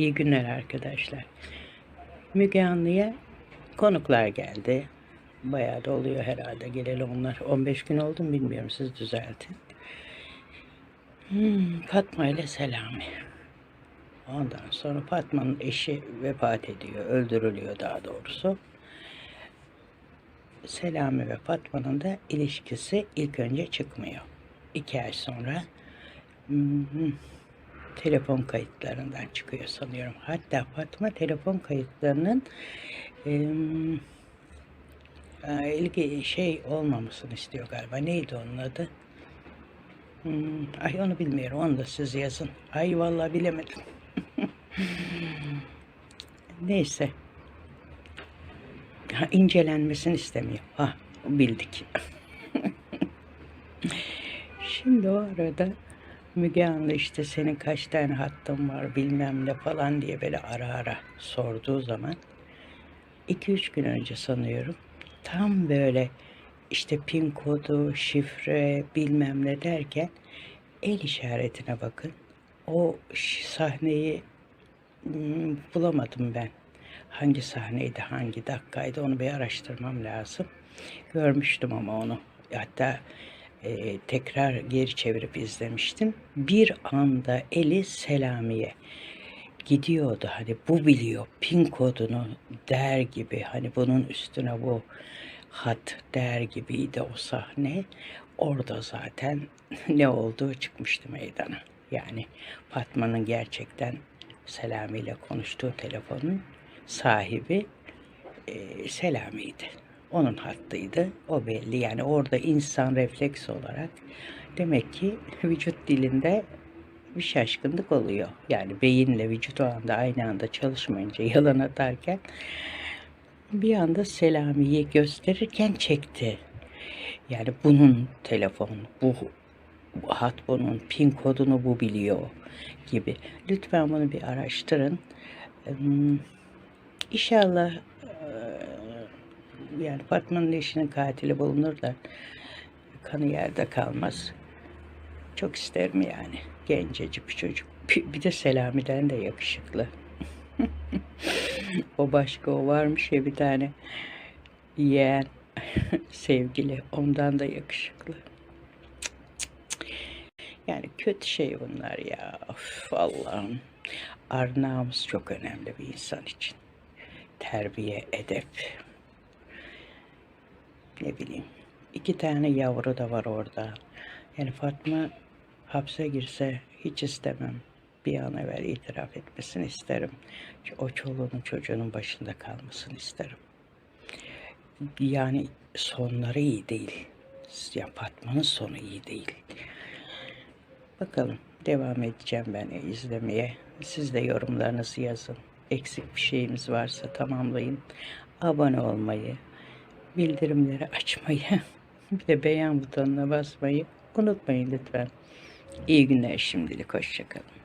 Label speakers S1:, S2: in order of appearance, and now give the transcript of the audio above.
S1: İyi günler arkadaşlar. Müge Anlı'ya konuklar geldi. Bayağı da oluyor herhalde. Geleli onlar 15 gün oldu mu bilmiyorum. Siz düzeltin. Hmm, Fatma ile Selami. Ondan sonra Fatma'nın eşi vefat ediyor. Öldürülüyor daha doğrusu. Selami ve Fatma'nın da ilişkisi ilk önce çıkmıyor. İki ay sonra hmm, telefon kayıtlarından çıkıyor sanıyorum. Hatta Fatma telefon kayıtlarının e, ilgi şey olmamasını istiyor galiba. Neydi onun adı? Hmm, ay onu bilmiyorum. Onu da siz yazın. Ay vallahi bilemedim. Neyse. Ha, incelenmesini istemiyor. Ha, bildik. Şimdi o arada Müge Anlı işte senin kaç tane hattın var bilmem ne falan diye böyle ara ara sorduğu zaman 2-3 gün önce sanıyorum tam böyle işte pin kodu, şifre bilmem ne derken el işaretine bakın. O sahneyi hmm, bulamadım ben. Hangi sahneydi, hangi dakikaydı onu bir araştırmam lazım. Görmüştüm ama onu. Hatta e, tekrar geri çevirip izlemiştim. Bir anda eli Selami'ye gidiyordu. Hani bu biliyor pin kodunu der gibi hani bunun üstüne bu hat der gibiydi o sahne. Orada zaten ne olduğu çıkmıştı meydana. Yani Fatma'nın gerçekten Selami ile konuştuğu telefonun sahibi e, Selami'ydi. Onun hattıydı. O belli. Yani orada insan refleks olarak demek ki vücut dilinde bir şaşkınlık oluyor. Yani beyinle vücut o anda aynı anda çalışmayınca yalan atarken bir anda Selami'yi gösterirken çekti. Yani bunun telefon, bu hat bunun pin kodunu bu biliyor gibi. Lütfen bunu bir araştırın. İnşallah yani Fatma'nın eşinin katili bulunur da kanı yerde kalmaz. Çok isterim yani. Gencecik bir çocuk. Bir de Selami'den de yakışıklı. o başka o varmış ya bir tane yeğen sevgili. Ondan da yakışıklı. Yani kötü şey bunlar ya. Of, Allah'ım. Arnağımız çok önemli bir insan için. Terbiye, edep. Ne bileyim. İki tane yavru da var orada. Yani Fatma hapse girse hiç istemem. Bir an evvel itiraf etmesini isterim. O çoluğunun çocuğunun başında kalmasını isterim. Yani sonları iyi değil. Ya Fatma'nın sonu iyi değil. Bakalım devam edeceğim ben izlemeye. Siz de yorumlarınızı yazın. Eksik bir şeyimiz varsa tamamlayın. Abone olmayı, bildirimleri açmayı, bir de beğen butonuna basmayı unutmayın lütfen. İyi günler şimdilik. Hoşçakalın.